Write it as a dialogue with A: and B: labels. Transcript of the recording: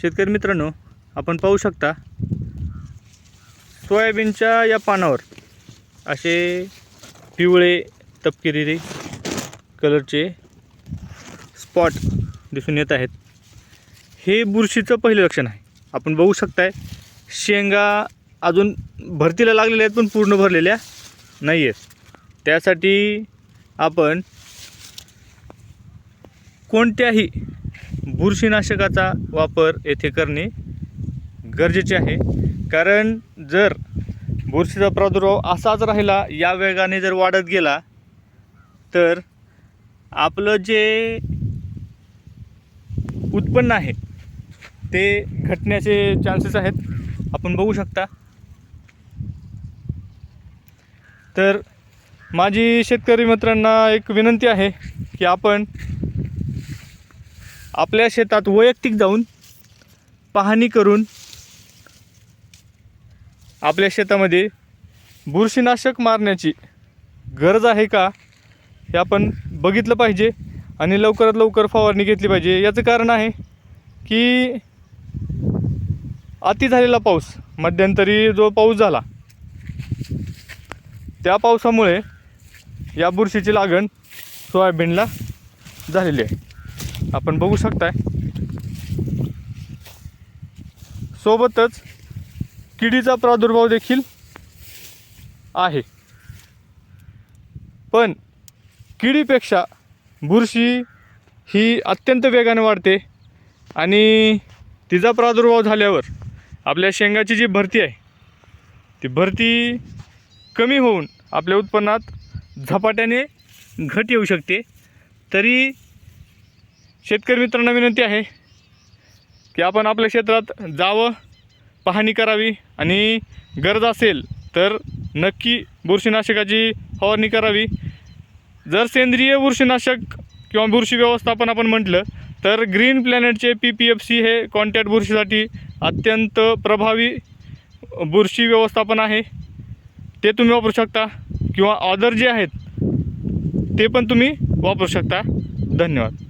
A: शेतकरी मित्रांनो आपण पाहू शकता सोयाबीनच्या या पानावर असे पिवळे तपकिरी कलरचे स्पॉट दिसून येत आहेत. हे बुरशीचं पहिलं लक्षण आहे. आपण बघू शकताय शेंगा अजून भरतीला लागलेल्या आहेत पण पूर्ण भरलेल्या नाही आहेत त्यासाठी आपण कोणत्याही बुरशीनाशकाचा वापर येथे करणे गरजेचे आहे. कारण जर बुरशीचा प्रादुर्भाव असाच राहिला या वेगाने जर वाढत गेला तर आपलं जे उत्पन्न आहे ते घटण्याचे चान्सेस आहेत. आपण बघू शकता. तर माझी शेतकरी मित्रांना एक विनंती आहे की आपण आपल्या शेतात वैयक्तिक जाऊन पाहणी करून आपल्या शेतामध्ये बुरशीनाशक मारण्याची गरज आहे का हे आपण बघितलं पाहिजे आणि लवकरात लवकर फवारणी घेतली पाहिजे. याचं कारण आहे की अति झालेला पाऊस मध्यंतरी जो पाऊस झाला त्या पावसामुळे या बुरशीची लागण सोयाबीनला झालेली आहे. आपण बघू शकताय. सोबतच किडीचा प्रादुर्भाव देखील आहे. पण किडीपेक्षा बुरशी ही अत्यंत वेगाने वाढते आणि तिचा प्रादुर्भाव झाल्यावर आपल्या शेंगाची जी भरती आहे ती भरती कमी होऊन आपल्या उत्पन्नात झपाट्याने घट येऊ शकते. तरी शेतकरी मित्रांना विनंती आहे की आपण आपल्या क्षेत्रात जावं पाहणी करावी आणि गरज असेल तर नक्की बुरशीनाशकाची फवारणी करावी. जर सेंद्रिय बुरशीनाशक किंवा बुरशी व्यवस्थापन आपण म्हटलं तर ग्रीन प्लॅनेटचे पी पी एफ सी हे कॉन्टॅक्ट बुरशीसाठी अत्यंत प्रभावी बुरशी व्यवस्थापन आहे. ते तुम्ही वापरू शकता किंवा ऑदर जे आहेत ते पण तुम्ही वापरू शकता. धन्यवाद.